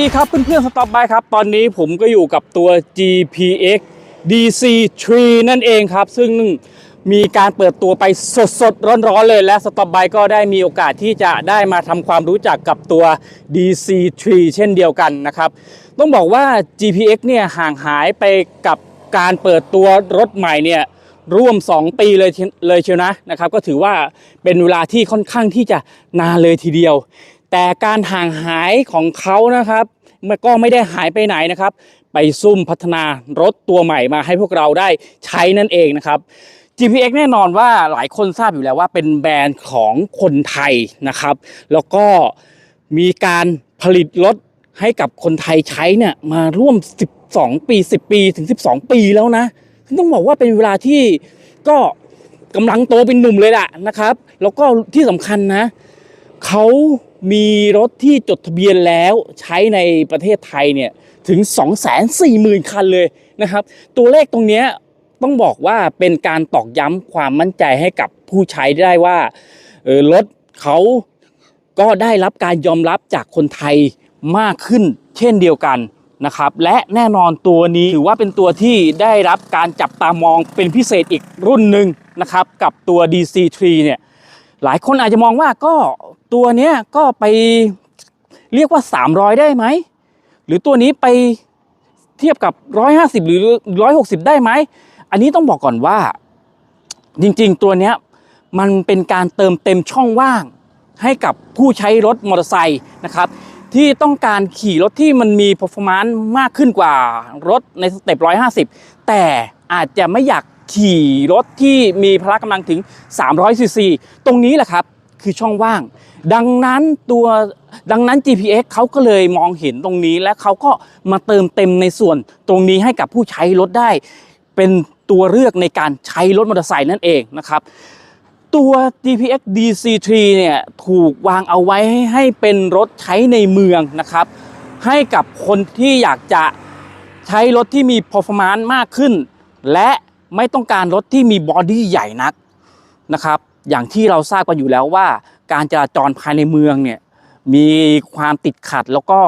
สดีครับเพื่อนๆสต็อปบายครับ ตอนนี้ผมก็อยู่กับตัว GPX DC3 นั่นเองครับ ซึ่งมีการเปิดตัวไปสดๆ ร้อนๆเลยและสต็อปบายก็ได้มีโอกาสที่จะได้มาทำความรู้จักกับตัว DC3 เช่นเดียวกันนะครับ ต้องบอกว่า GPX เนี่ยห่างหายไปกับการเปิดตัวรถใหม่เนี่ยร่วม 2 ปีเลยเลยเชียวนะนะครับ ก็ถือว่าเป็นเวลาที่ค่อนข้างที่จะนานเลยทีเดียว แต่การห่างหายของเขานะครับมันก็ไม่ได้หายไปไหนนะครับ ไปซุ่มพัฒนารถตัวใหม่มาให้พวกเราได้ใช้นั่นเองนะครับ GPX แน่นอนว่าหลายคนทราบอยู่แล้วว่าเป็นแบรนด์ของคนไทยนะครับ แล้วก็มีการผลิตรถให้กับคนไทยใช้เนี่ยมาร่วม 12 ปี 10 ปีถึง 12 ปีแล้วนะซึ่งต้องบอกว่าเป็นเวลาที่ก็กำลังโตเป็นหนุ่มเลยแหละนะครับ แล้วก็ที่สำคัญนะเขา มีรถที่จดทะเบียนแล้วใช้ในประเทศไทยเนี่ยถึง 240,000 คันเลยนะครับ ตัวเลขตรงนี้ต้องบอกว่าเป็นการตอกย้ำความมั่นใจให้กับผู้ใช้ได้ว่าออรถเขาก็ได้รับการยอมรับจากคนไทยมากขึ้นเช่นเดียวกันนะครับ และแน่นอนตัวนี้ถือว่าเป็นตัวที่ได้รับการจับตามองเป็นพิเศษอีกรุ่นหนึ่งนะครับ กับตัว DC3 เนี่ยหลายคนอาจจะมองว่าก็ ตัวเนี้ยก็ไปเรียกว่า 300 ได้ไหม หรือตัวนี้ไปเทียบกับ 150 หรือ 160 ได้ไหม อันนี้ต้องบอกก่อนว่า จริงๆ ตัวเนี้ยมันเป็นการเติมเต็มช่องว่าง ให้กับผู้ใช้รถมอเตอร์ไซค์นะครับ ที่ต้องการขี่รถที่มันมี performance มากขึ้นกว่ารถในสเต็ป150 แต่อาจจะไม่อยากขี่รถที่มีพละกำลังถึง 300ซีซี ตรงนี้แหละครับ คือช่องว่าง ดังนั้นตัวดังนั้น GPX เขาก็เลยมองเห็นตรงนี้และเขาก็มาเติมเต็มในส่วนตรงนี้ให้กับผู้ใช้รถได้ เป็นตัวเลือกในการใช้รถมอเตอร์ไซค์นั่นเองนะครับ ตัว GPX DC3 เนี่ยถูกวางเอาไว้ให้เป็นรถใช้ในเมืองนะครับ ให้กับคนที่อยากจะใช้รถที่มี performance มากขึ้น และไม่ต้องการรถที่มีบอดี้ใหญ่นักนะครับ อย่างที่เราทราบกันอยู่แล้วว่า การจราจรภายในเมืองเนี่ยมีความติดขัดแล้วก็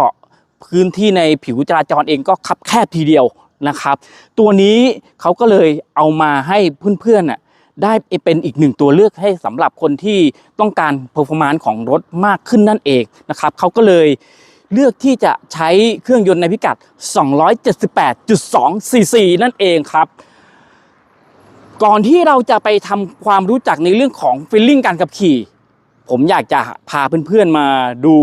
พื้นที่ในผิวจราจรเองก็คับแคบทีเดียวนะครับ ตัวนี้เขาก็เลยเอามาให้เพื่อนๆน่ะได้เป็นอีกหนึ่งตัวเลือกให้สำหรับคนที่ต้องการ performance ของรถมากขึ้นนั่นเองนะครับเขาก็เลยเลือกที่จะใช้เครื่องยนต์ในพิกัด 278.2 cc นั่นเองครับ ก่อนที่เราจะไปทำความรู้จักในเรื่องของ feeling การขับขี่ ผมอยากจะพาเพื่อนๆมาดู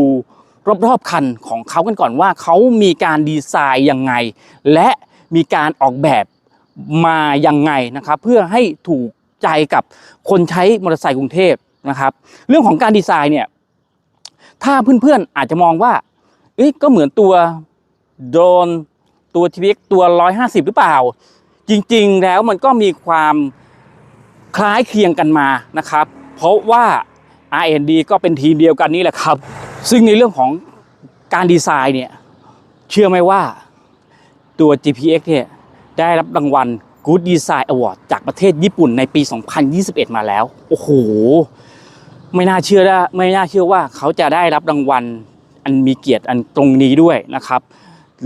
รอบๆคันของเขากันก่อนว่าเขามีการดีไซน์ยังไง และมีการออกแบบมายังไงนะครับเพื่อให้ถูกใจกับคนใช้มอเตอร์ไซค์กรุงเทพนะครับ เรื่องของการดีไซน์เนี่ยถ้าเพื่อนๆอาจจะมองว่าเอ้ยก็เหมือนตัวโดรนตัวทีวีตัว 150 หรือเปล่า จริงๆแล้วมันก็มีความคล้ายเคียงกันมานะครับ เพราะว่า R&D ก็เป็นทีมเดียวกันนี่แหละครับ ซึ่งในเรื่องของการดีไซน์เนี่ยเชื่อไหมว่าตัว GPX เนี่ยได้รับรางวัล Good Design Award จากประเทศญี่ปุ่นในปี 2021 มาแล้ว โอ้โห ไม่น่าเชื่อได้ไม่น่าเชื่อว่าเขาจะได้รับรางวัลอันมีเกียรติอันตรงนี้ด้วยนะครับ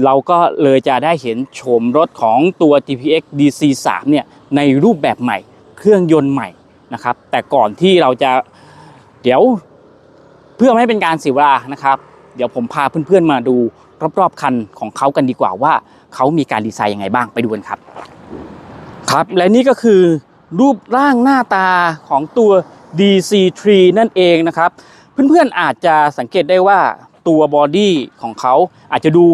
เราก็เลยจะได้เห็นโฉมรถของตัว GPX DC3 เนี่ยในรูปแบบใหม่ เครื่องยนต์ใหม่นะครับ แต่ก่อนที่เราจะ เดี๋ยวเพื่อไม่ให้เป็นการเสียเวลานะครับ เดี๋ยวผมพาเพื่อนๆมาดูรอบๆคันของเขากันดีกว่าว่าเขามีการดีไซน์ยังไงบ้างไปดูกันครับ ครับและนี่ก็คือรูปร่างหน้าตาของตัว DC3 นั่นเองนะครับ เพื่อนๆอาจจะสังเกตได้ว่าตัวบอดี้ของเขาอาจจะดู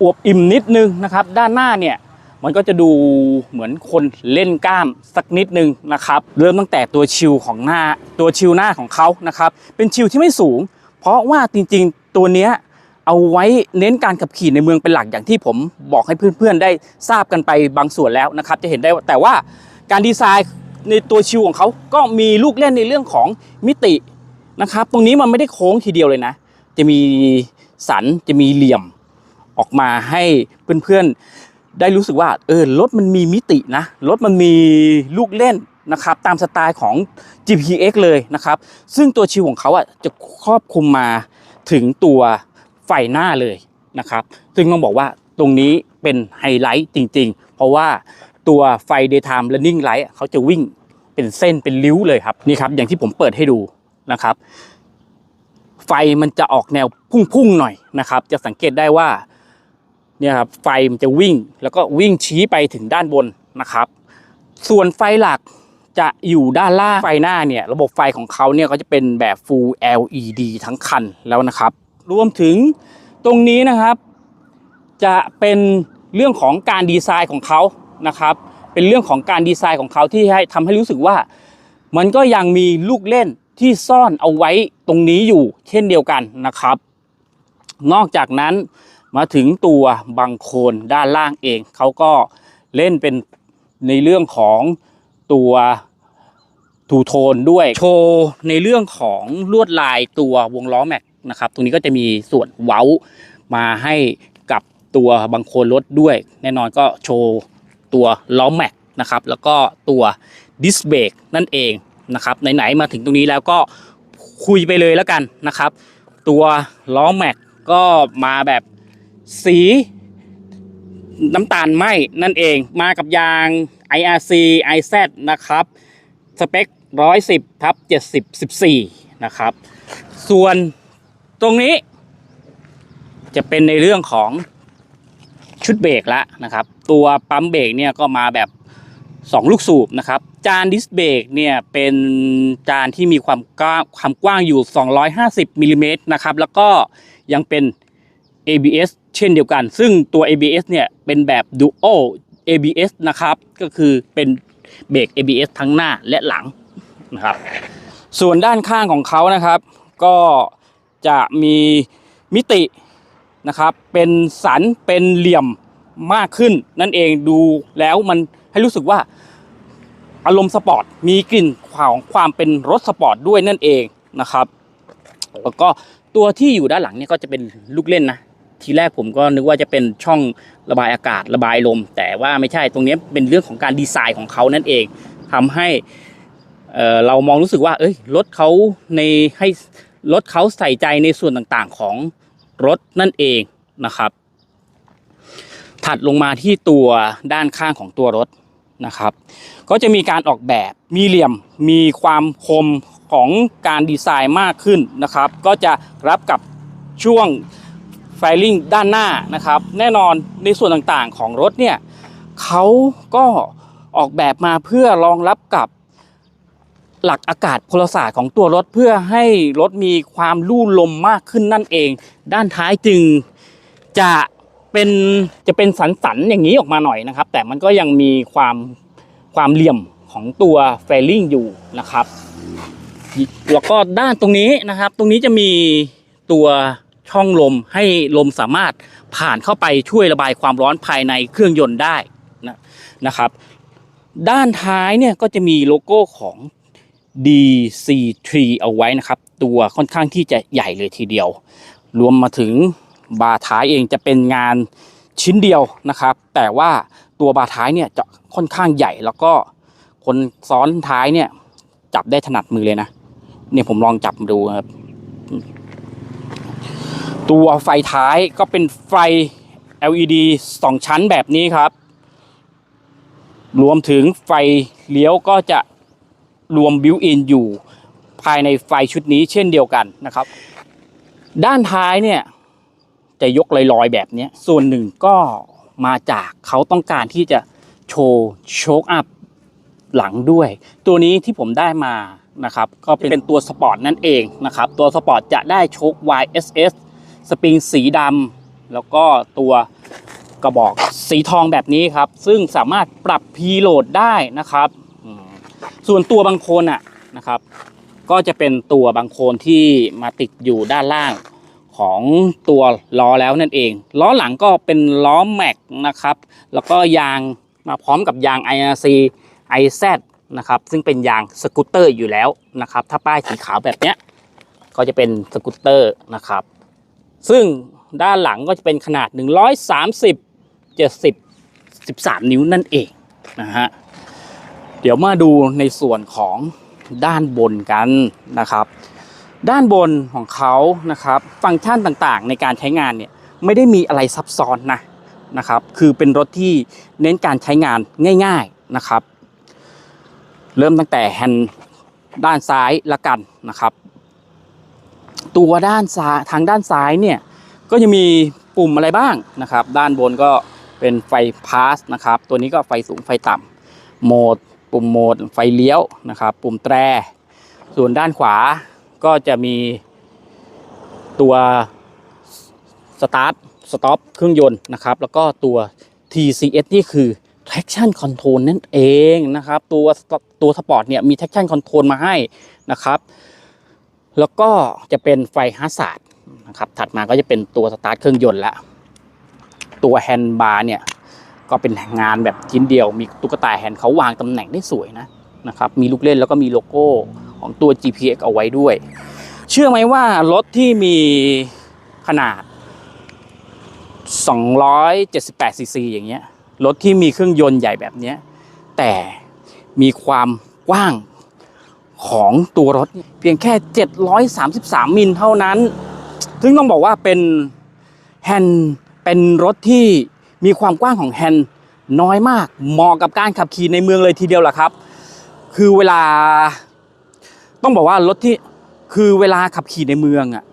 อวบอิ่มนิดนึงนะครับ ด้านหน้าเนี่ย มันก็จะดูเหมือนคนเล่นกล้ามสักนิดนึงนะครับเริ่มตั้งแต่ตัวชิลของหน้าตัวชิลหน้าของเขานะครับเป็นชิลที่ไม่สูง เพราะว่าจริงๆตัวเนี้ยเอาไว้เน้นการขับขี่ในเมืองเป็นหลักอย่างที่ผมบอกให้เพื่อนๆได้ทราบกันไปบางส่วนแล้วนะครับจะเห็นได้แต่ว่าการดีไซน์ในตัวชิวของเขาก็มีลูกเล่นในเรื่องของมิตินะครับตรงนี้มันไม่ได้โค้งทีเดียวเลยนะ จะมีสันจะมีเหลี่ยมออกมาให้เพื่อนๆ ได้รู้สึกว่าเออรถมันมีมิตินะรถมันมีลูกเล่นนะครับตามสไตล์ของ GPX เลยนะครับ ซึ่งตัวชิวของเขาอะจะครอบคลุมมาถึงตัวไฟหน้าเลยนะครับ ซึ่งต้องบอกว่าตรงนี้เป็นไฮไลท์จริง ๆ เพราะว่าตัวไฟ daytime running light เขาจะวิ่งเป็นเส้นเป็นริ้วเลยครับนี่ครับ อย่างที่ผมเปิดให้ดูนะครับ ไฟมันจะออกแนวพุ่งๆหน่อยนะครับ จะสังเกตได้ว่า เนี่ยครับไฟมันจะวิ่งแล้วก็วิ่งชี้ไปถึงด้านบนนะครับ ส่วนไฟหลักจะอยู่ด้านล่างไฟหน้าเนี่ยระบบไฟของเขาเนี่ยก็จะเป็นแบบ Full LED ทั้งคันแล้วนะครับ รวมถึงตรงนี้นะครับ จะเป็นเรื่องของการดีไซน์ของเขานะครับ เป็นเรื่องของการดีไซน์ของเขาที่ให้ทำให้รู้สึกว่า มันก็ยังมีลูกเล่นที่ซ่อนเอาไว้ตรงนี้อยู่เช่นเดียวกันนะครับ นอกจากนั้น มาถึงตัวบังโคนด้านล่างเอง เขาก็เล่นเป็นในเรื่องของตัวทูโทนด้วยโชว์ในเรื่องของลวดลายตัววงล้อแม็กนะครับ ตรงนี้ก็จะมีส่วนเว้ามาให้กับตัวบังโคนรถด้วย แน่นอนก็โชว์ตัวล้อแม็กนะครับ แล้วก็ตัวดิสเบรกนั่นเองนะครับไหนๆมาถึงตรงนี้แล้วก็คุยไปเลยแล้วกันนะครับ ตัวล้อแม็กก็มาแบบ สีน้ำตาลไหมนั่นเองมากับยาง IRC IZ นะครับ สเปค 110ทับ70 14 นะครับ ส่วนตรงนี้ จะเป็นในเรื่องของชุดเบรกละนะครับ ตัวปั๊มเบรกเนี่ยก็มาแบบ 2 ลูกสูบนะครับ จานดิสเบรกเนี่ยเป็นจานที่มีความกว้างความกว้างอยู่ 250มิลลิเมตรนะครับ แล้วก็ยังเป็น ABS เช่นเดียวกัน ซึ่งตัว ABS เนี่ยเป็นแบบ Dual ABS นะครับ ก็คือเป็นเบรก ABS ทั้งหน้าและหลังนะครับ ส่วนด้านข้างของเขานะครับ ก็จะมีมิตินะครับ เป็นสันเป็นเหลี่ยมมากขึ้น นั่นเองดูแล้วมันให้รู้สึกว่าอารมณ์สปอร์ตมีกลิ่นของความเป็นรถสปอร์ตด้วยนั่นเองนะครับแล้วก็ตัวที่อยู่ด้านหลังเนี่ยก็จะเป็นลูกเล่นนะ ทีแรกผมก็นึกว่าจะเป็นช่องระบายอากาศระบายลม แต่ว่าไม่ใช่ตรงนี้เป็นเรื่องของการดีไซน์ของเขานั่นเองทำให้เรามองรู้สึกว่า เอ้ยรถเขาในให้รถเขาใส่ใจในส่วนต่างๆของรถนั่นเองนะครับ ถัดลงมาที่ตัวด้านข้างของตัวรถนะครับ ก็จะมีการออกแบบมีเหลี่ยมมีความคมของการดีไซน์มากขึ้นนะครับ ก็จะรับกับช่วง ไฟลิ่งด้านหน้านะครับ แน่นอนในส่วนต่างๆของรถเนี่ยเขาก็ออกแบบมาเพื่อรองรับกับหลักอากาศพลศาสตร์ของตัวรถเพื่อให้รถมีความลู่ลมมากขึ้นนั่นเอง ด้านท้ายจึงจะเป็นจะเป็นสันๆอย่างนี้ออกมาหน่อยนะครับ แต่มันก็ยังมีความความเหลี่ยมของตัวเฟลลิ่งอยู่นะครับ แล้วก็ด้านตรงนี้นะครับ ตรงนี้จะมีตัว ช่องลมให้ลมสามารถผ่านเข้าไปช่วยระบายความร้อนภายในเครื่องยนต์ได้นะนะครับ ด้านท้ายเนี่ยก็จะมีโลโก้ของ DC3 เอาไว้นะครับ ตัวค่อนข้างที่จะใหญ่เลยทีเดียว รวมมาถึงบาร์ท้ายเองจะเป็นงานชิ้นเดียวนะครับ แต่ว่าตัวบาร์ท้ายเนี่ยจะค่อนข้างใหญ่แล้วก็คนซ้อนท้ายเนี่ยจับได้ถนัดมือเลยนะเนี่ยผมลองจับดูครับ ตัวไฟท้ายก็เป็นไฟ LED 2 ชั้นแบบนี้ครับ รวมถึงไฟเลี้ยวก็จะรวมบิวอินอยู่ภายในไฟชุดนี้เช่นเดียวกันนะครับ ด้านท้ายเนี่ยจะยกลอยๆแบบนี้ส่วนหนึ่งก็มาจากเขาต้องการที่จะโชว์โชคอัพหลังด้วย ตัวนี้ที่ผมได้มานะครับ ก็เป็นตัวสปอร์ตนั่นเองนะครับ ตัวสปอร์ตจะได้โชค YSS สปริงสีดำแล้วก็ตัวกระบอกสีทองแบบนี้ครับ ซึ่งสามารถปรับพีโหลดได้นะครับ ส่วนตัวบางโคนอะนะครับ ก็จะเป็นตัวบางโคนที่มาติดอยู่ด้านล่างของตัวล้อแล้วนั่นเอง ล้อหลังก็เป็นล้อแม็กนะครับ แล้วก็ยางมาพร้อมกับยาง IRC IZ นะครับซึ่งเป็นยางสกูตเตอร์อยู่แล้วนะครับ ถ้าป้ายสีขาวแบบเนี้ยก็จะเป็นสกูตเตอร์นะครับ ซึ่งด้านหลังก็จะเป็นขนาด 130 70 13 นิ้วนั่นเองนะฮะเดี๋ยวมาดูในส่วนของด้านบนกันนะครับ ด้านบนของเขานะครับฟังก์ชันต่างๆ ในการใช้งานเนี่ยไม่ได้มีอะไรซับซ้อนนะนะครับคือเป็นรถที่เน้นการใช้งานง่าย ๆนะครับ เริ่มตั้งแต่แฮนด์ด้านซ้ายละกันนะครับ ตัวด้านซ้ายทางด้านซ้ายเนี่ยก็จะมีปุ่มอะไรบ้างนะครับ ด้านบนก็เป็นไฟพาสนะครับ ตัวนี้ก็ไฟสูงไฟต่ำโหมด ปุ่มโหมดไฟเลี้ยวนะครับ ปุ่มแตร ส่วนด้านขวาก็จะมีตัวสตาร์ทสต็อปเครื่องยนต์นะครับ แล้วก็ตัว TCS นี่คือ traction control นั่นเองนะครับ ตัวตัวสปอร์ตเนี่ยมี traction control มาให้นะครับ แล้วก็จะเป็นไฟฮาร์ z าดนะครับถัดมาก็จะเป็นตัวสตาร์ทเครื่องยนต์ละตัวแฮนด์บาร์เนี่ยก็เป็นงานแบบชิ้นเดียว มีตุ๊กตาแฮนด์เขาวางตำแหน่งได้สวยนะนะครับมีลูกเล่นแล้วก็มีโลโก้ของตัว GPX เอาไว้ด้วย เชื่อไหมว่ารถที่มีขนาด 278ซีซีอย่างเงี้ยรถที่มีเครื่องยนต์ใหญ่แบบเนี้ยแต่มีความกว้าง ของตัวรถเนี่ยเพียงแค่ 733 มิลเท่านั้น ซึ่งต้องบอกว่าเป็นแฮนด์เป็นรถที่มีความกว้างของแฮนด์น้อยมาก เหมาะกับการขับขี่ในเมืองเลยทีเดียวล่ะครับ คือเวลา ต้องบอกว่ารถที่คือเวลาขับขี่ในเมืองอะ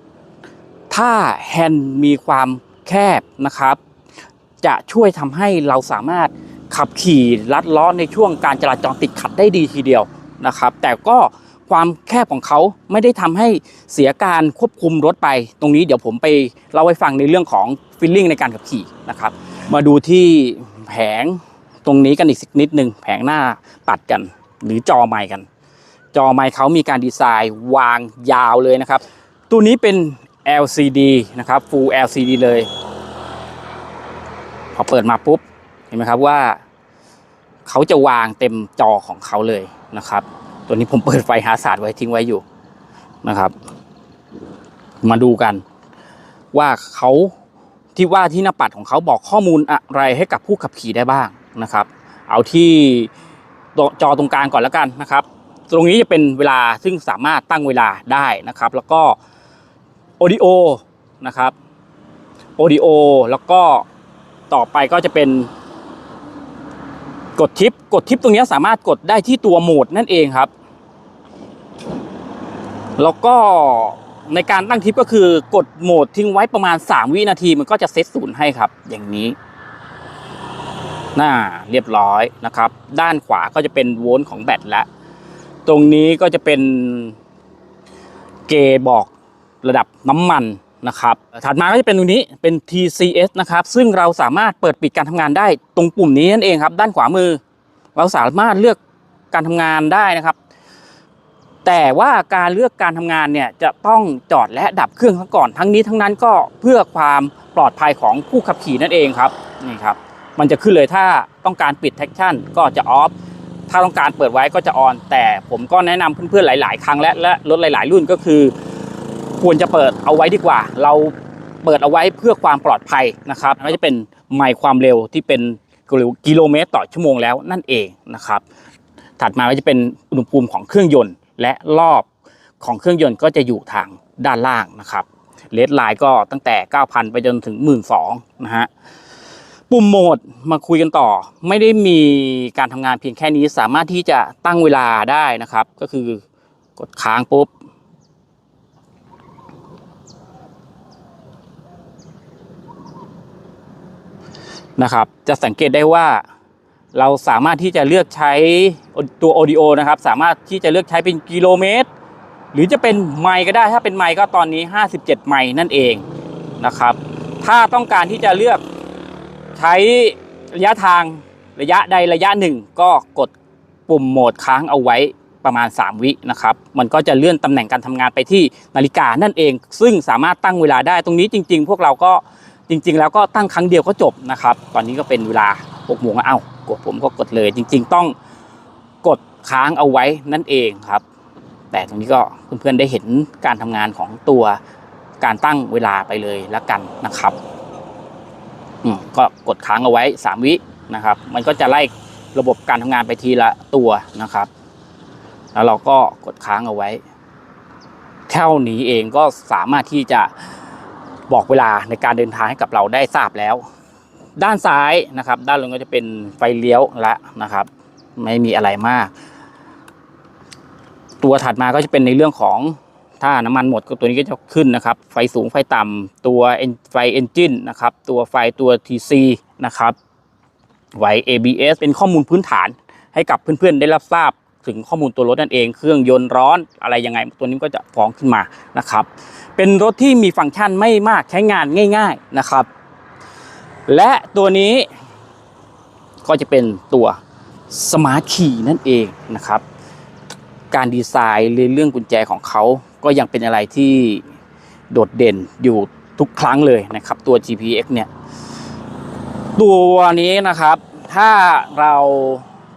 ถ้าแฮนด์มีความแคบนะครับ จะช่วยทำให้เราสามารถขับขี่ลัดล้อในช่วงการจราจรติดขัดได้ดีทีเดียว นะครับ แต่ก็ความแคบของเขาไม่ได้ทำให้เสียการควบคุมรถไป ตรงนี้เดี๋ยวผมไปเล่าให้ฟังในเรื่องของฟีลลิ่งในการขับขี่นะครับ มาดูที่แผงตรงนี้กันอีกสักนิดหนึ่งแผงหน้าปัดกัน หรือจอไมค์กัน จอไมค์เขามีการดีไซน์วางยาวเลยนะครับ ตัวนี้เป็น LCD นะครับ Full LCD เลย พอเปิดมาปุ๊บ เห็นไหมครับว่า เขาจะวางเต็มจอของเขาเลยนะครับ ตัวนี้ผมเปิดไฟหาศาสตร์ไว้ทิ้งไว้อยู่นะครับ มาดูกัน ว่าเขาที่ว่าที่หน้าปัดของเขาบอกข้อมูลอะไรให้กับผู้ขับขี่ได้บ้างนะครับ เอาที่จอตรงกลางก่อนแล้วกันนะครับ ตรงนี้จะเป็นเวลาซึ่งสามารถตั้งเวลาได้นะครับ แล้วก็โอดิโอนะครับโอดิโอแล้วก็ต่อไปก็จะเป็น กดทิปกดทิปตรงนี้สามารถกดได้ที่ตัวโหมดนั่นเองครับ แล้วก็ในการตั้งทิปก็คือกดโหมดทิ้งไว้ประมาณ 3 วินาทีมันก็จะเซตศูนย์ให้ครับ อย่างนี้น่าเรียบร้อยนะครับ ด้านขวาก็จะเป็นโวลต์ของแบตแล้วตรงนี้ก็จะเป็นเกย์บอกระดับน้ำมัน นะครับถัดมาก็จะเป็นตรงนี้เป็น TCS นะครับ ซึ่งเราสามารถเปิดปิดการทำงานได้ตรงปุ่มนี้นั่นเองครับ ด้านขวามือ เราสามารถเลือกการทำงานได้นะครับ แต่ว่าการเลือกการทำงานเนี่ยจะต้องจอดและดับเครื่องซะก่อนทั้งนี้ทั้งนั้นก็เพื่อความปลอดภัยของผู้ขับขี่นั่นเองครับนี่ครับ มันจะขึ้นเลยถ้าต้องการปิดแท็กชั่นก็จะออฟถ้าต้องการเปิดไว้ก็จะออน แต่ผมก็แนะนำเพื่อนๆหลาย ๆ ครั้งและและรถหลาย ๆ รุ่นก็คือ ควรจะเปิดเอาไว้ดีกว่า เราเปิดเอาไว้เพื่อความปลอดภัยนะครับก็จะเป็นไมล์ความเร็วที่เป็นกิโลเมตรต่อชั่วโมงแล้วนั่นเองนะครับ ถัดมาก็จะเป็นอุณหภูมิของเครื่องยนต์ และรอบของเครื่องยนต์ก็จะอยู่ทางด้านล่างนะครับเลดไลน์ก็ตั้งแต่ 9,000 ไปจนถึง 12,000นะฮะปุ่มโหมดมาคุยกันต่อ ไม่ได้มีการทำงานเพียงแค่นี้สามารถที่จะตั้งเวลาได้นะครับ ก็คือกดค้างปุ๊บ นะครับ จะสังเกตได้ว่าเราสามารถที่จะเลือกใช้ตัว audio นะครับ สามารถที่จะเลือกใช้เป็นกิโลเมตร หรือจะเป็นไมล์ก็ได้ถ้าเป็นไมล์ก็ตอนนี้ 57 ไมล์นั่นเองนะครับ ถ้าต้องการที่จะเลือกใช้ระยะทางระยะใดระยะหนึ่ง ก็กดปุ่มโหมดค้างเอาไว้ประมาณ 3 วินะครับ มันก็จะเลื่อนตำแหน่งการทำงานไปที่นาฬิกานั่นเอง ซึ่งสามารถตั้งเวลาได้ตรงนี้จริง ๆ พวกเราก็ จริง ๆ แล้วก็ตั้งครั้งเดียวก็จบนะครับ ตอนนี้ก็เป็นเวลา6โมงเอ้ากดผมก็กดเลย จริง ๆ ต้องกดค้างเอาไว้นั่นเองครับ แต่ตรงนี้ก็เพื่อนๆได้เห็นการทำงานของตัวการตั้งเวลาไปเลยแล้วกันนะครับอืมก็กดค้างเอาไว้ 3 วินะครับ มันก็จะไล่ระบบการทำงานไปทีละตัวนะครับ แล้วเราก็กดค้างเอาไว้เท่านี้เองก็สามารถที่จะ บอกเวลาในการเดินทางให้กับเราได้ทราบแล้ว ด้านซ้ายนะครับ ด้านลงก็จะเป็นไฟเลี้ยวละนะครับ ไม่มีอะไรมาก ตัวถัดมาก็จะเป็นในเรื่องของถ้าน้ำมันหมดก็ตัวนี้ก็จะขึ้นนะครับ ไฟสูงไฟต่ำตัวไฟเอนจินนะครับ ตัวไฟตัว TC นะครับไว ABS เป็นข้อมูลพื้นฐานให้กับเพื่อนๆได้รับทราบ ถึงข้อมูลตัวรถนั่นเอง เครื่องยนต์ร้อนอะไรยังไง ตัวนี้ก็จะฟ้องขึ้นมานะครับ เป็นรถที่มีฟังก์ชันไม่มากใช้งานง่าย ๆนะครับ และตัวนี้ก็จะเป็นตัวสมาร์ทคีย์นั่นเองนะครับ การดีไซน์ในเรื่องกุญแจของเขาก็ยังเป็นอะไรที่โดดเด่นอยู่ทุกครั้งเลยนะครับตัว GPX เนี่ย ตัวนี้นะครับ ถ้าเรา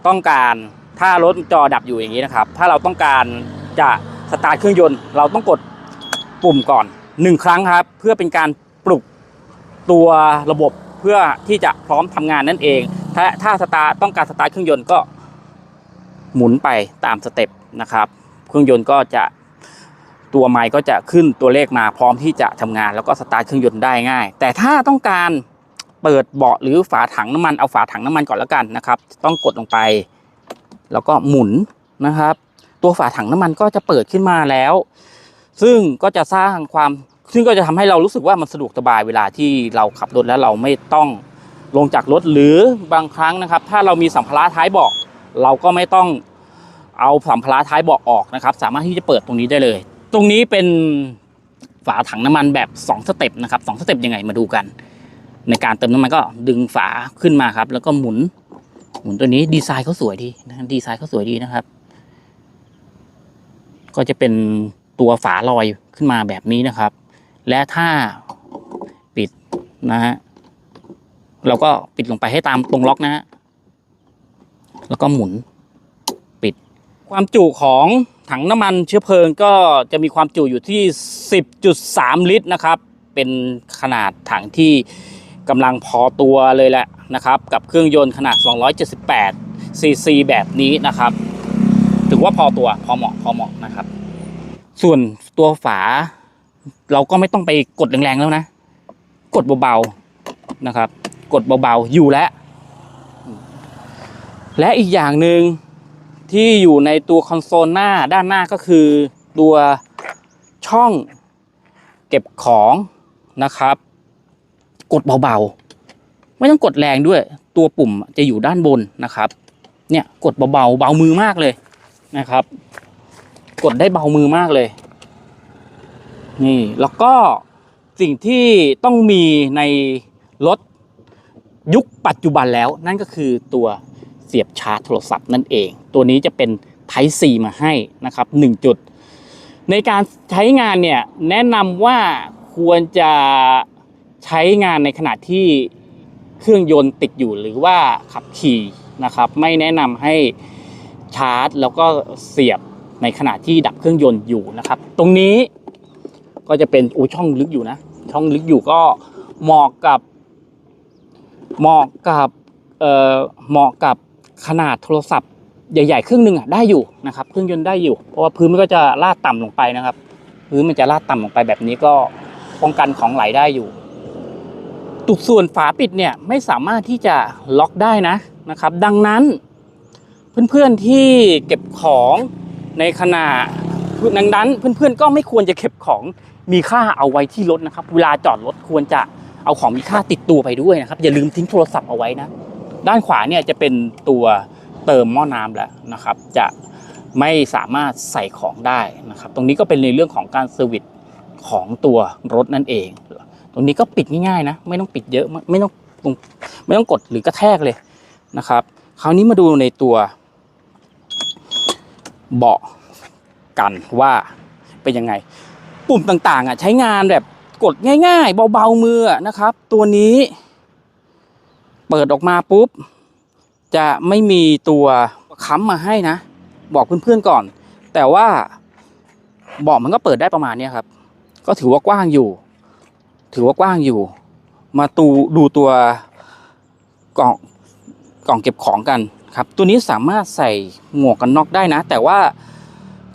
ต้องการ ถ้ารถจอดับอยู่อย่างนี้นะครับ ถ้าเราต้องการจะสตาร์ทเครื่องยนต์ เราต้องกดปุ่มก่อนหนึ่งครั้งครับ เพื่อเป็นการปลุกตัวระบบเพื่อที่จะพร้อมทำงานนั่นเอง ถ้าถ้าสตาร์ต้องการสตาร์ทเครื่องยนต์ก็หมุนไปตามสเต็ปนะครับ เครื่องยนต์ก็จะตัวไมค์ก็จะขึ้นตัวเลขมาพร้อมที่จะทำงาน แล้วก็สตาร์ทเครื่องยนต์ได้ง่าย แต่ถ้าต้องการเปิดเบาะหรือฝาถังน้ำมันเอาฝาถังน้ำมันก่อนแล้วกันนะครับ ต้องกดลงไป แล้วก็หมุนนะครับ ตัวฝาถังน้ำมันก็จะเปิดขึ้นมาแล้ว ซึ่งก็จะสร้างความซึ่งก็จะทำให้เรารู้สึกว่ามันสะดวกสบายเวลาที่เราขับรถแล้วเราไม่ต้องลงจากรถหรือบางครั้งนะครับ ถ้าเรามีสัมภาระท้ายเบาะเราก็ไม่ต้องเอาสัมภาระท้ายเบาะออกนะครับ สามารถที่จะเปิดตรงนี้ได้เลย ตรงนี้เป็นฝาถังน้ำมันแบบ 2 สเต็ปนะครับสองสเต็ปยังไงมาดูกัน ในการเติมน้ำมันก็ดึงฝาขึ้นมาครับ แล้วก็หมุน หมุนตัวนี้ดีไซน์เขาสวยดีนะดีไซน์เขาสวยดีนะครับ ก็จะเป็นตัวฝาลอยขึ้นมาแบบนี้นะครับ และถ้าปิดนะฮะเราก็ปิดลงไปให้ตามตรงล็อกนะฮะแล้วก็หมุนปิด ความจุของถังน้ำมันเชื้อเพลิงก็จะมีความจุอยู่ที่ 10.3 ลิตรนะครับ เป็นขนาดถังที่ กำลังพอตัวเลยแหละนะครับ กับเครื่องยนต์ขนาด 278 ซีซีแบบนี้นะครับ ถือว่าพอตัวพอเหมาะพอเหมาะนะครับ ส่วนตัวฝา เราก็ไม่ต้องไปกดแรงๆแล้วนะ กดเบาๆนะครับ กดเบาๆอยู่แล้ว และอีกอย่างหนึ่งที่อยู่ในตัวคอนโซลหน้าด้านหน้าก็คือตัวช่องเก็บของนะครับ กดเบาๆ ไม่ต้องกดแรงด้วย ตัวปุ่มจะอยู่ด้านบนนะครับ เนี่ยกดเบาๆเบามือมากเลยนะครับ กดได้เบามือมากเลย นี่แล้วก็สิ่งที่ต้องมีในรถยุคปัจจุบันแล้ว นั่นก็คือตัวเสียบชาร์จโทรศัพท์นั่นเอง ตัวนี้จะเป็น Type C มาให้นะครับ 1 จุด ในการใช้งานเนี่ยแนะนำว่าควรจะ ใช้งานในขณะที่เครื่องยนต์ติดอยู่หรือว่าขับขี่นะครับ ไม่แนะนำให้ชาร์จ แล้วก็เสียบในขณะที่ดับเครื่องยนต์อยู่นะครับ ตรงนี้ก็จะเป็นอู้ช่องลึกอยู่นะ ช่องลึกอยู่ก็เหมาะกับเหมาะกับเอ่อเหมาะกับขนาดโทรศัพท์ใหญ่ๆเครื่องหนึงอะได้อยู่นะครับ เครื่องยนต์ได้อยู่ เพราะว่าพื้นมันก็จะลาดต่ำลงไปนะครับ พื้นมันจะลาดต่ำลงไปแบบนี้ก็ป้องกันของไหลได้อยู่ ตุกส่วนฝาปิดเนี่ยไม่สามารถที่จะล็อกได้นะนะครับ ดังนั้น เพื่อนๆที่เก็บของในขณะดังนั้นเพื่อนๆก็ไม่ควรจะเก็บของมีค่าเอาไว้ที่รถนะครับ เวลาจอดรถควรจะเอาของมีค่าติดตัวไปด้วยนะครับ อย่าลืมทิ้งโทรศัพท์เอาไว้นะ ด้านขวาเนี่ยจะเป็นตัวเติมหม้อน้ำแล้วนะครับ จะไม่สามารถใส่ของได้นะครับ ตรงนี้ก็เป็นในเรื่องของการเซอร์วิสของตัวรถนั่นเอง รงนี้ก็ปิดง่ายๆนะ ไม่ต้องปิดเยอะไม่ต้องตรงไม่ต้องกดหรือกระแทกเลยนะครับ คราวนี้มาดูในตัว เบาะกันว่าเป็นยังไง ปุ่มต่างๆอะใช้งานแบบกดง่าย ๆ เบาๆมือนะครับ ตัวนี้ เปิดออกมาปุ๊บ จะไม่มีตัวค้ำมาให้นะ บอกเพื่อนๆก่อน แต่ว่าเบาะมันก็เปิดได้ประมาณนี้ครับ ก็ถือว่ากว้างอยู่ ถือว่ากว้างอยู่ มาตูดูตัวกล่องกล่องเก็บของกันครับ ตัวนี้สามารถใส่หมวกกันน็อกได้นะ แต่ว่า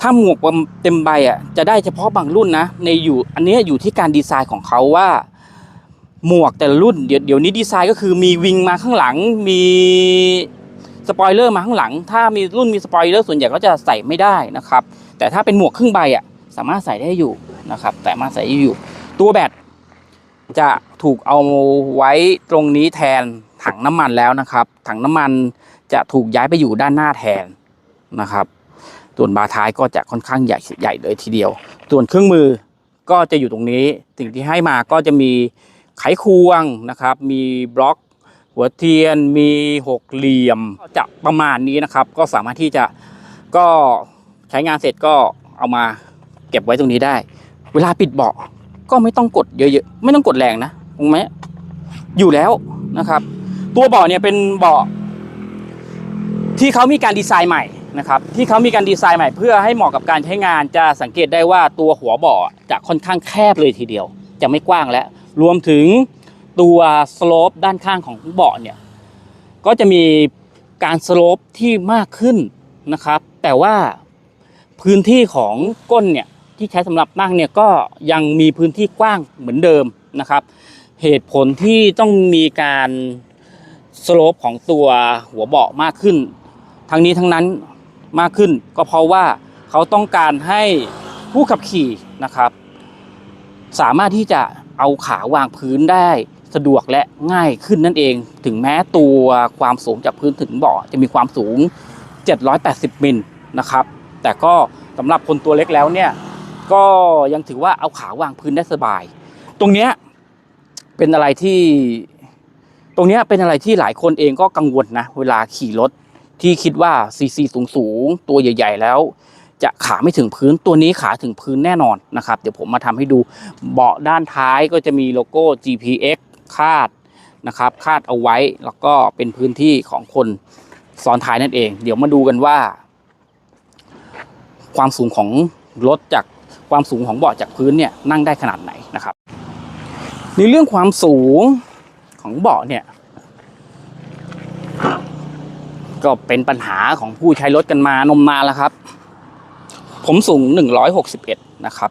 ถ้าหมวกเต็มใบอะจะได้เฉพาะบางรุ่นนะ ในอยู่อันเนี้ยอยู่ที่การดีไซน์ของเขาว่าหมวกแต่ละรุ่นเดี๋ยวเดี๋ยวนี้ดีไซน์ก็คือมีวิงมาข้างหลังมีสปอยเลอร์มาข้างหลัง ถ้ามีรุ่นมีสปอยเลอร์ส่วนใหญ่ก็จะใส่ไม่ได้นะครับ แต่ถ้าเป็นหมวกครึ่งใบอะสามารถใส่ได้อยู่นะครับแต่สามารถใส่ได้อยู่ ตัวแบต จะถูกเอาไว้ตรงนี้แทนถังน้ำมันแล้วนะครับ ถังน้ำมันจะถูกย้ายไปอยู่ด้านหน้าแทนนะครับส่วนบาร์ท้ายก็จะค่อนข้างใหญ่ใหญ่เลยทีเดียว ส่วนเครื่องมือก็จะอยู่ตรงนี้สิ่งที่ให้มาก็จะมีไขควงนะครับ มีบล็อกหัวเทียนมีหกเหลี่ยมจะประมาณนี้นะครับ ก็สามารถที่จะก็ใช้งานเสร็จก็เอามาเก็บไว้ตรงนี้ได้ เวลาปิดเบาะ ก็ไม่ต้องกดเยอะๆ ไม่ต้องกดแรงนะตรงไหมอยู่แล้วนะครับ ตัวเบาะเนี่ยเป็นเบาะที่เขามีการดีไซน์ใหม่นะครับ ที่เขามีการดีไซน์ใหม่ เพื่อให้เหมาะกับการใช้งานจะสังเกตได้ว่าตัวหัวเบาะจะค่อนข้างแคบเลยทีเดียว จะไม่กว้างแล้ว รวมถึงตัวสโลปด้านข้างของเบาะเนี่ยก็จะมีการสโลปที่มากขึ้นนะครับ แต่ว่าพื้นที่ของก้นเนี่ย ที่ใช้สำหรับนั่งเนี่ยก็ยังมีพื้นที่กว้างเหมือนเดิมนะครับ เหตุผลที่ต้องมีการสโลปของตัวหัวเบาะมากขึ้น ทั้งนี้ทั้งนั้นมากขึ้นก็เพราะว่าเขาต้องการให้ผู้ขับขี่นะครับ สามารถที่จะเอาขาวางพื้นได้สะดวกและง่ายขึ้นนั่นเอง ถึงแม้ตัวความสูงจากพื้นถึงเบาะจะมีความสูง 780 มิลนะครับ แต่ก็สำหรับคนตัวเล็กแล้วเนี่ย ก็ยังถือว่าเอาขาวางพื้นได้สบาย ตรงเนี้ยเป็นอะไรที่ ตรงเนี้ยเป็นอะไรที่หลายคนเองก็กังวลนะเวลาขี่รถที่คิดว่าซีซีสูงสูงๆตัวใหญ่ ๆ แล้ว จะขาไม่ถึงพื้นตัวนี้ขาถึงพื้นแน่นอนนะครับ เดี๋ยวผมมาทำให้ดูเบาะด้านท้ายก็จะมีโลโก้ GPX คาดนะครับ คาดเอาไว้แล้วก็เป็นพื้นที่ของคนซ้อนท้ายนั่นเอง เดี๋ยวมาดูกันว่า ความสูงของรถจาก ความสูงของเบาะจากพื้นเนี่ยนั่งได้ขนาดไหนนะครับในเรื่องความสูงของเบาะเนี่ยก็เป็นปัญหาของผู้ใช้รถกันมานมนานแล้วครับ ผมสูง 161 นะครับ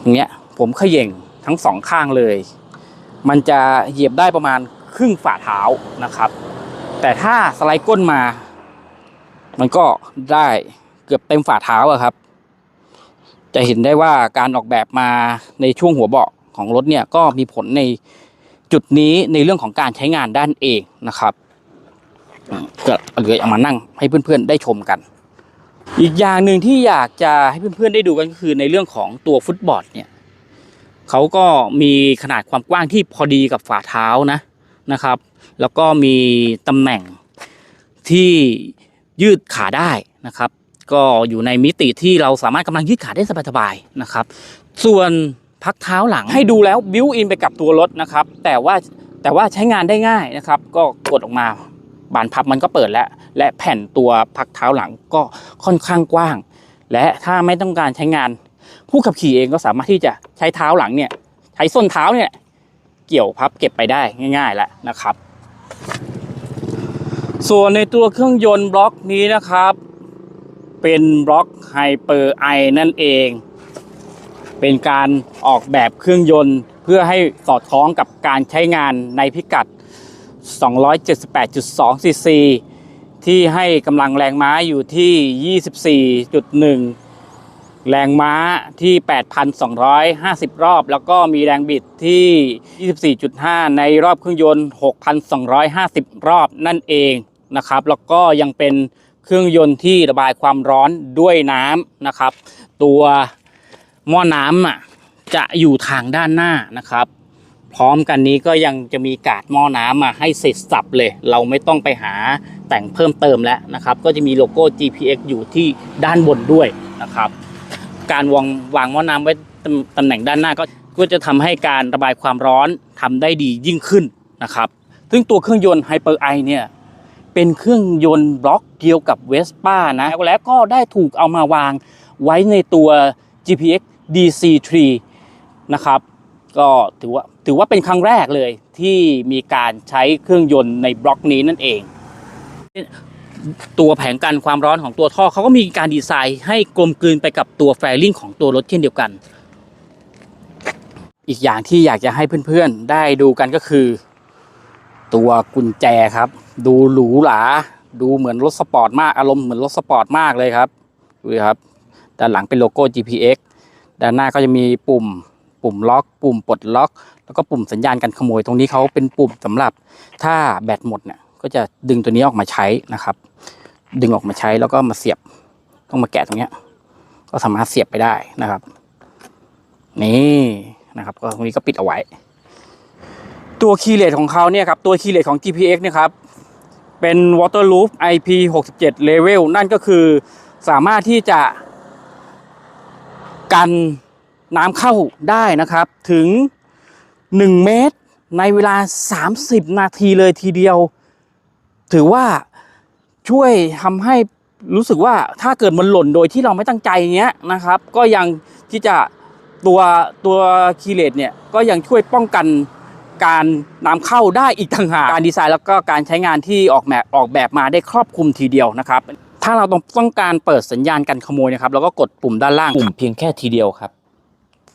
อย่างเงี้ยผมเขย่งทั้งสองข้างเลย มันจะเหยียบได้ประมาณครึ่งฝ่าเท้านะครับ แต่ถ้าสไลด์ก้นมา มันก็ได้เกือบเต็มฝ่าเท้าอะครับ จะเห็นได้ว่าการออกแบบมาในช่วงหัวเบาะของรถเนี่ยก็มีผลในจุดนี้ในเรื่องของการใช้งานด้านเองนะครับก็เลยเอามานั่งให้เพื่อนๆได้ชมกัน อีกอย่างหนึ่งที่อยากจะให้เพื่อนๆได้ดูกันก็คือในเรื่องของตัวฟุตบอร์ดเนี่ยเขาก็มีขนาดความกว้างที่พอดีกับฝ่าเท้านะนะครับ แล้วก็มีตำแหน่งที่ยืดขาได้นะครับ ก็อยู่ในมิติที่เราสามารถกำลังยืดขาได้สบายๆนะครับ ส่วนพักเท้าหลังให้ดูแล้วบิวอินไปกับตัวรถนะครับ แต่ว่าแต่ว่าใช้งานได้ง่ายนะครับ ก็กดออกมาบานพับมันก็เปิดแล้ว และแผ่นตัวพักเท้าหลังก็ค่อนข้างกว้าง และถ้าไม่ต้องการใช้งาน ผู้ขับขี่เองก็สามารถที่จะใช้เท้าหลังเนี่ยใช้ส้นเท้าเนี่ยเกี่ยวพับเก็บไปได้ง่ายๆแล้วนะครับ ส่วนในตัวเครื่องยนต์บล็อกนี้นะครับ เป็นบล็อกไฮเปอร์ไอนั่นเอง เป็นการออกแบบเครื่องยนต์ เพื่อให้สอดคล้องกับการใช้งานในพิกัด 278.2 ซีซี ที่ให้กำลังแรงม้าอยู่ที่ 24.1 แรงม้าที่ 8,250 รอบ แล้วก็มีแรงบิดที่ 24.5 ในรอบเครื่องยนต์ 6,250 รอบนั่นเองนะครับ แล้วก็ยังเป็น เครื่องยนต์ที่ระบายความร้อนด้วยน้ำนะครับ ตัวหม้อน้ำอะจะอยู่ทางด้านหน้านะครับ พร้อมกันนี้ก็ยังจะมีกาดหม้อน้ำมาให้เสร็จสับเลย เราไม่ต้องไปหาแต่งเพิ่มเติมแล้วนะครับ ก็จะมีโลโก้ GPX อยู่ที่ด้านบนด้วยนะครับ การวางวางหม้อน้ำไว้ตำแหน่งด้านหน้าก็ก็จะทำให้การระบายความร้อนทำได้ดียิ่งขึ้นนะครับ ซึ่งตัวเครื่องยนต์ Hyper i เนี่ย เป็นเครื่องยนต์บล็อกเดียวกับ Vespa นะแล้วก็ได้ถูกเอามาวางไว้ในตัว GPX DC3 นะครับก็ถือว่าถือว่าเป็นครั้งแรกเลยที่มีการใช้เครื่องยนต์ในบล็อกนี้นั่นเอง ตัวแผงกันความร้อนของตัวท่อเขาก็มีการดีไซน์ให้กลมกลืนไปกับตัวแฟริ่งของตัวรถเช่นเดียวกัน อีกอย่างที่อยากจะให้เพื่อนๆได้ดูกันก็คือ ตัวกุญแจครับดูหรูหรา ดูเหมือนรถสปอร์ตมาก อารมณ์เหมือนรถสปอร์ตมากเลยครับ ดูครับ ด้านหลังเป็นโลโก้ GPX ด้านหน้าก็จะมีปุ่ม ปุ่มล็อก ปุ่มปลดล็อก แล้วก็ปุ่มสัญญาณการขโมย ตรงนี้เขาเป็นปุ่มสำหรับ ถ้าแบตหมดเนี่ย ก็จะดึงตัวนี้ออกมาใช้นะครับ ดึงออกมาใช้แล้วก็มาเสียบ ต้องมาแกะตรงเนี้ย ก็สามารถเสียบไปได้นะครับ นี่นะครับ ก็ตรงนี้ก็ปิดเอาไว้ตัวคีย์เลสของเขาเนี่ยครับตัวคีย์เลสของ GPX เนี่ยครับ เป็น Waterproof IP67 Level นั่นก็คือสามารถที่จะกันน้ำเข้าได้นะครับถึง 1 เมตรในเวลา 30 นาทีเลยทีเดียว ถือว่าช่วยทำให้รู้สึกว่าถ้าเกิดมันหล่นโดยที่เราไม่ตั้งใจเงี้ยนะครับ ก็ยังที่จะตัวตัวคีเลสเนี่ยก็ยังช่วยป้องกัน การนำเข้าได้อีกต่างหากการดีไซน์แล้วก็การใช้งานที่ออกแบบออกแบบมาได้ครอบคลุมทีเดียวนะครับถ้าเราต้องต้องการเปิดสัญญาณการขโมยนะครับเราก็กดปุ่มด้านล่างปุ่มเพียงแค่ทีเดียวครับ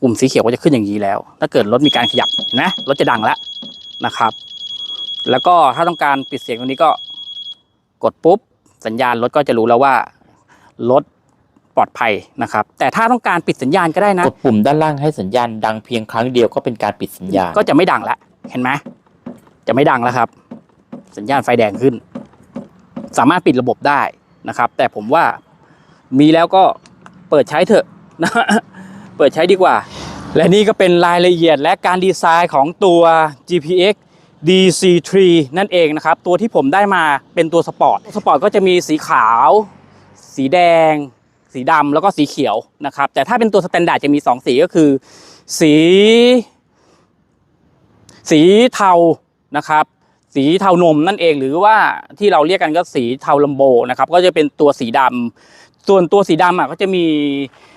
ปุ่มสีเขียวก็จะขึ้นอย่างนี้แล้ว ถ้าเกิดรถมีการขยับเห็นะรถจะดังแล้วนะครับ แล้วก็ถ้าต้องการปิดเสียงตรงนี้ก็กดปุ๊บสัญญาณรถก็จะรู้แล้วว่ารถปลอดภัยนะครับ แต่ถ้าต้องการปิดสัญญาณก็ได้นะ กดปุ่มด้านล่างให้สัญญาณดังเพียงครั้งเดียวก็เป็นการปิดสัญญาณ ก็จะไม่ดังแล้ว เห็นไหมจะไม่ดังแล้วครับ สัญญาณไฟแดงขึ้น สามารถปิดระบบได้นะครับ แต่ผมว่ามีแล้วก็เปิดใช้เถอะนะเปิดใช้ดีกว่า และนี่ก็เป็นรายละเอียดและการดีไซน์ของตัว GPX DC3 นั่นเองนะครับ ตัวที่ผมได้มาเป็นตัวสปอร์ตสปอร์ตก็จะมีสีขาว สีแดง สีดำแล้วก็สีเขียวนะครับ แต่ถ้าเป็นตัวสแตนดาร์ดจะมี 2 สีก็คือ สี สีเทานะครับ สีเทานมนั่นเองหรือว่าที่เราเรียกกันก็สีเทาลัมโบนะครับ ก็จะเป็นตัวสีดำส่วนตัวสีดำอะก็จะมี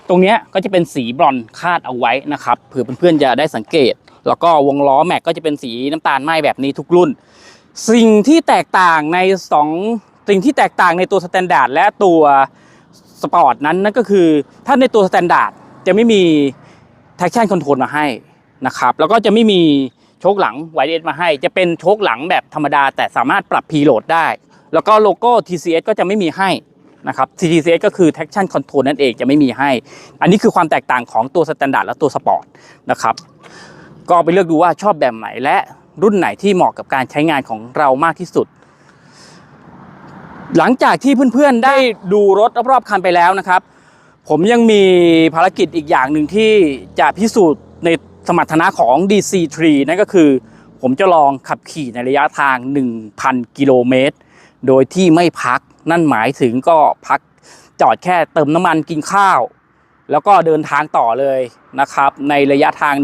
ตรงเนี้ยก็จะเป็นสีบรอนคาดเอาไว้นะครับเผื่อเพื่อนๆจะได้สังเกต แล้วก็วงล้อแม็กก็จะเป็นสีน้ำตาลไหม้แบบนี้ทุกรุ่น สิ่งที่แตกต่างในสองสิ่งที่แตกต่างในตัวสแตนดาร์ดและตัวสปอร์ตนั้นนั่นก็คือถ้าในตัวสแตนดาร์ดจะไม่มี traction control มาให้นะครับ แล้วก็จะไม่มี โชคหลังไวเอสมาให้ จะเป็นโชคหลังแบบธรรมดา แต่สามารถปรับ preload ได้ แล้วก็โลโก้ TCS ก็จะไม่มีให้นะครับ TCS ก็คือ traction control นั่นเองจะไม่มีให้ อันนี้คือความแตกต่างของตัวสแตนดาร์ดและตัวสปอร์ตนะครับก็ไปเลือกดูว่าชอบแบบไหนและรุ่นไหนที่เหมาะกับการใช้งานของเรามากที่สุด หลังจากที่เพื่อนๆได้ดูรถรอบๆคันไปแล้วนะครับ ผมยังมีภารกิจอีกอย่างหนึ่งที่จะพิสูจน์ใน สมรรถนะของ DC3 นั่นก็คือ ผมจะลองขับขี่ในระยะทาง 1,000 กิโลเมตร โดยที่ไม่พักนั่นหมายถึงก็พักจอดแค่เติมน้ำมันกินข้าว แล้วก็เดินทางต่อเลยนะครับ ในระยะทาง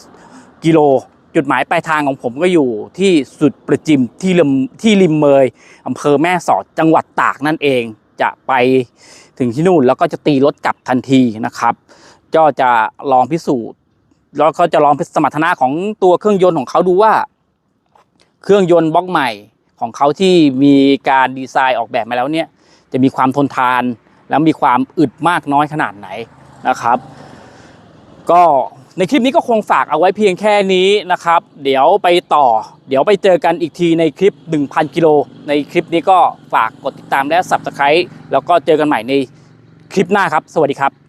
1,000 กิโล จุดหมายปลายทางของผมก็อยู่ที่สุดประจิมที่ริมที่ริมเมยอำเภอแม่สอดจังหวัดตากนั่นเอง จะไปถึงที่นู่นแล้วก็จะตีรถกลับทันทีนะครับ ก็จะลองพิสูจน์ แล้วก็จะลองสมรรถนะของตัวเครื่องยนต์ของเขาดูว่า เครื่องยนต์บล็อกใหม่ของเขาที่มีการดีไซน์ออกแบบมาแล้วเนี่ย จะมีความทนทาน แล้วมีความอึดมากน้อยขนาดไหนนะครับ ก็ในคลิปนี้ก็คงฝากเอาไว้เพียงแค่นี้นะครับ เดี๋ยวไปต่อ เดี๋ยวไปเจอกันอีกทีในคลิป 1,000 กิโล ในคลิปนี้ก็ฝากกดติดตามและ Subscribe แล้วก็เจอกันใหม่ในคลิปหน้าครับ สวัสดีครับ